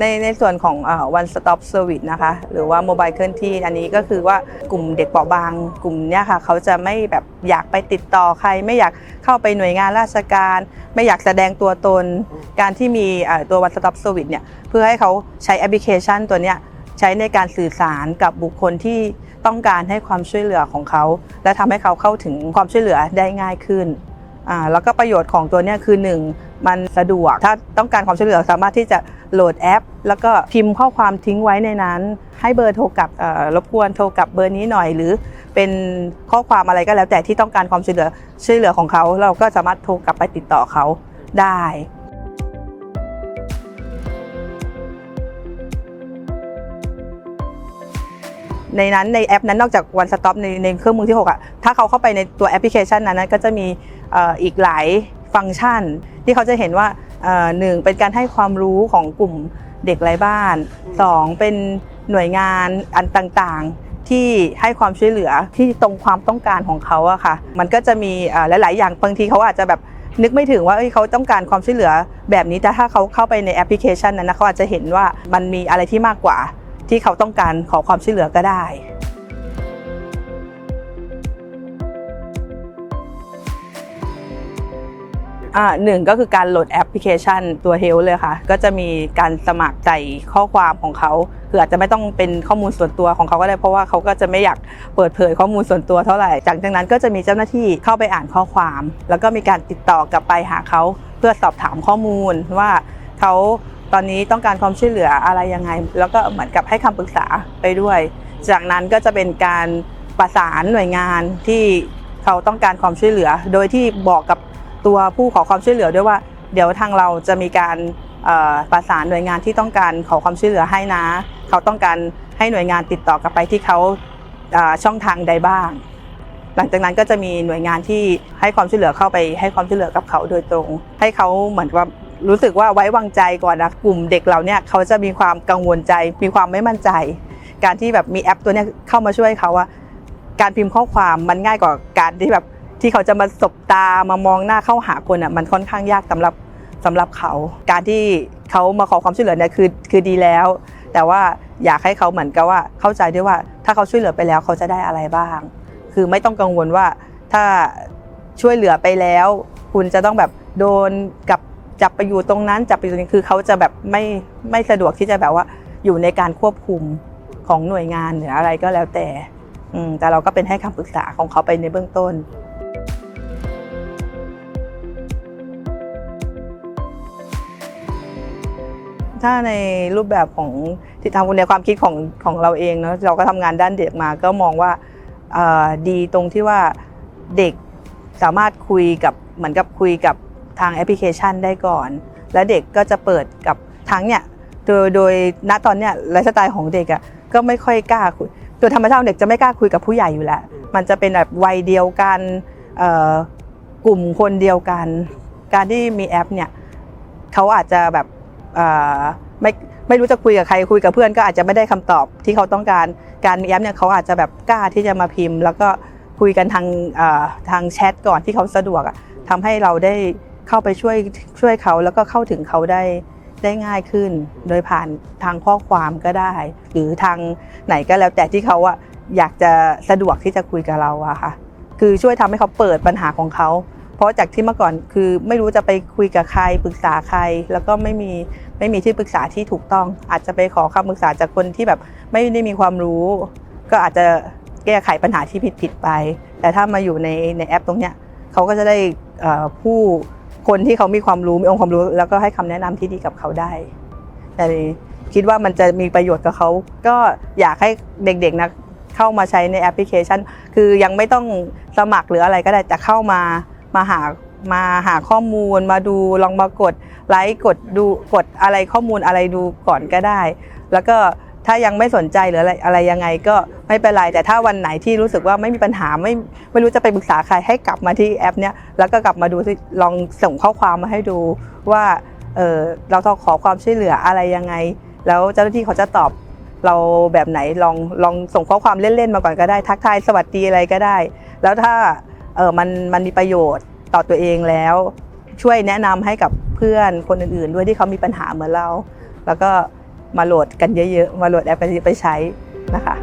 ในในส่วนของอ่อ one stop service นะคะ หรือว่า mobile เคลื่อนที่ อันนี้ก็คือว่ากลุ่มเด็กเปราะบาง กลุ่มเนี้ยค่ะ เขาจะไม่แบบอยากไปติดต่อใคร ไม่อยากเข้าไปหน่วยงานราชการ ไม่อยากแสดงตัวตน การที่มีอ่อตัว one stop service เนี่ย เพื่อให้เขาใช้แอปพลิเคชันตัวเนี้ยใช้ในการสื่อสารกับบุคคลที่ต้องการให้ความช่วยเหลือของเขา และทำให้เขาเข้าถึงความช่วยเหลือได้ง่ายขึ้นอ่าแล้วก็ประโยชน์ของตัวเนี้ยคือ 1 มันสะดวก ถ้าต้องการความช่วยเหลือสามารถที่จะโหลดแอป แล้วก็พิมพ์ข้อความทิ้งไว้ในนั้น ให้เบอร์โทรกลับรบกวนโทรกลับเบอร์นี้หน่อย หรือเป็นข้อความอะไรก็แล้วแต่ที่ต้องการความช่วยเหลือช่วยเหลือของเขา เราก็สามารถโทรกลับไปติดต่อเขาได้ในนั้นในแอปนั้นนอกจาก One Stop ในในเครื่องมือที่ 6 อะ ถ้าเขาเข้าไปในตัวแอปพลิเคชันนั้นนะก็จะมีอีกหลาย ฟังก์ชัน ที่เขาจะเห็นว่าหนึ่งเป็นการให้ความรู้ของกลุ่มเด็กไร้บ้านสองเป็นหน่วยงานอันต่างๆ ที่ให้ความช่วยเหลือที่ตรงความต้องการของเขาอะค่ะ มันก็จะมีเอ่อหลาย ๆ อย่างบางทีเขาอาจจะแบบนึกไม่ถึงว่าเอ้ยเขาต้องการความช่วยเหลือแบบนี้แต่ถ้าเขาเข้าไปในแอปพลิเคชันนั้นนะเขาอาจจะเห็นว่ามันมีอะไรที่มากกว่าที่เขาต้องการขอความช่วยเหลือก็ได้ อ่าหนึ่งก็คือการโหลดแอปพลิเคชันตัว Health เลยค่ะ ก็จะมีการสมัครใจข้อความของเขาคืออาจจะไม่ต้องเป็นข้อมูลส่วนตัวของเขาก็ได้เพราะว่าเขาก็จะไม่อยากเปิดเผยข้อมูลส่วนตัวเท่าไหร่จากนั้นก็จะมีเจ้าหน้าที่เข้าไปอ่านข้อความ แล้วก็มีการติดต่อกลับไปหาเขาเพื่อสอบถามข้อมูลว่าเขาตอนนี้ต้องการความช่วยเหลืออะไรยังไง แล้วก็เหมือนกับให้คำปรึกษาไปด้วย จากนั้นก็จะเป็นการประสานหน่วยงานที่เขาต้องการความช่วยเหลือ โดยที่บอกกับ ตัวผู้ขอความช่วยเหลือด้วยว่า เดี๋ยวทางเราจะมีการประสานหน่วยงานที่ต้องการขอความช่วยเหลือให้นะ เขาต้องการให้หน่วยงานติดต่อกลับไปที่เขาช่องทางใดบ้าง หลังจากนั้นก็จะมีหน่วยงานที่ให้ความช่วยเหลือเข้าไปให้ความช่วยเหลือกับเขาโดยตรง ให้เขาเหมือนว่ารู้สึกว่าไว้วางใจก่อนนะกลุ่มเด็กเราเนี่ยเขาจะมีความกังวลใจ มีความไม่มั่นใจ การที่แบบมีแอปตัวนี้เข้ามาช่วยเขาว่าการพิมพ์ข้อความมันง่ายกว่าการที่แบบ ที่เขาจะมาสบตามามองหน้าเข้าหาคนอะมันค่อนข้างยากสำหรับสำหรับเขา การที่เขามาขอความช่วยเหลือเนี่ยคือคือดีแล้ว แต่ว่าอยากให้เขาเหมือนกับว่าเข้าใจด้วยว่าถ้าเขาช่วยเหลือไปแล้วเขาจะได้อะไรบ้าง คือไม่ต้องกังวลว่าถ้าช่วยเหลือไปแล้ว คุณจะต้องแบบโดนกับจับไปอยู่ตรงนั้นจับไปอยู่ตรงนี้คือเขาจะแบบไม่ไม่สะดวกที่จะแบบว่าอยู่ในการควบคุมของหน่วยงานหรืออะไรก็แล้วแต่แต่เราก็เป็นให้คำปรึกษาของเขาไปในเบื้องต้น ถ้าในรูปแบบของที่ทำในความคิดของของเราเองเนาะเราก็ทำงานด้านเด็กมา ก็มองว่าดีตรงที่ว่าเด็กสามารถคุยกับเหมือนกับคุยกับทางแอปพลิเคชันได้ก่อน และเด็กก็จะเปิดกับทั้งเนี่ยโดยโดยณตอนเนี้ยไลฟ์สไตล์ของเด็กอะ่ะก็ไม่ค่อยกล้าคุยตัวธรรมชาติเด็กจะไม่กล้าคุยกับผู้ใหญ่อยู่แล้ว มันจะเป็นแบบวัยเดียวกันกลุ่มคนเดียวกัน การที่มีแอปเนี่ยเขาอาจจะแบบ ไม่ไม่รู้จะคุยกับใครคุยกับเพื่อนก็อาจจะไม่ได้คำตอบที่เขาต้องการการมีแอปเนี่ยเขาอาจจะแบบกล้าที่จะมาพิมพ์ แล้วก็คุยกันทางทางแชทก่อนที่เขาสะดวกอะทำให้เราได้เข้าไปช่วยช่วยเขาแล้วก็เข้าถึงเขาได้ได้ง่ายขึ้น โดยผ่านทางข้อความก็ได้ หรือทางไหนก็แล้วแต่ที่เขาอะอยากจะสะดวกที่จะคุยกับเราอะค่ะ คือช่วยทำให้เขาเปิดปัญหาของเขา เพราะจากที่เมื่อก่อนคือไม่รู้จะไปคุยกับใครปรึกษาใคร แล้วก็ไม่มีไม่มีที่ปรึกษาที่ถูกต้อง อาจจะไปขอคำปรึกษาจากคนที่แบบไม่ได้มีความรู้ ก็อาจจะแก้ไขปัญหาที่ผิดผิดไป แต่ถ้ามาอยู่ในในแอปตรงเนี้ยเขาก็จะได้ผู้คนที่เขามีความรู้มีองค์ความรู้ แล้วก็ให้คำแนะนำที่ดีกับเขาได้แต่คิดว่ามันจะมีประโยชน์กับเขา ก็อยากให้เด็กๆนะเข้ามาใช้ในแอปพลิเคชัน คือยังไม่ต้องสมัครหรืออะไรก็ได้แต่เข้ามา มาหามาหาข้อมูลมาดูลองมากดไลค์กดดูกดอะไรข้อมูลอะไรดูก่อนก็ได้ แล้วก็ถ้ายังไม่สนใจหรืออะไรอะไรยังไงก็ไม่เป็นไรแต่ถ้าวันไหนที่รู้สึกว่าไม่มีปัญหาไม่ไม่รู้จะไปปรึกษาใครให้กลับมาที่แอปเนี้ยแล้วก็กลับมาดูลองส่งข้อความมาให้ดูว่าเออเราต้องขอความช่วยเหลืออะไรยังไง แล้วเจ้าหน้าที่เขาจะตอบเราแบบไหนลองลองส่งข้อความเล่นๆมาก่อนก็ได้ ทักทายสวัสดีอะไรก็ได้ แล้วถ้า เออมันมันมีประโยชน์ต่อตัวเองแล้ว ช่วยแนะนำให้กับเพื่อนคนอื่น ๆ ด้วยที่เขามีปัญหาเหมือนเรา แล้วก็มาโหลดกันเยอะๆ มาโหลดแอปไปใช้นะคะ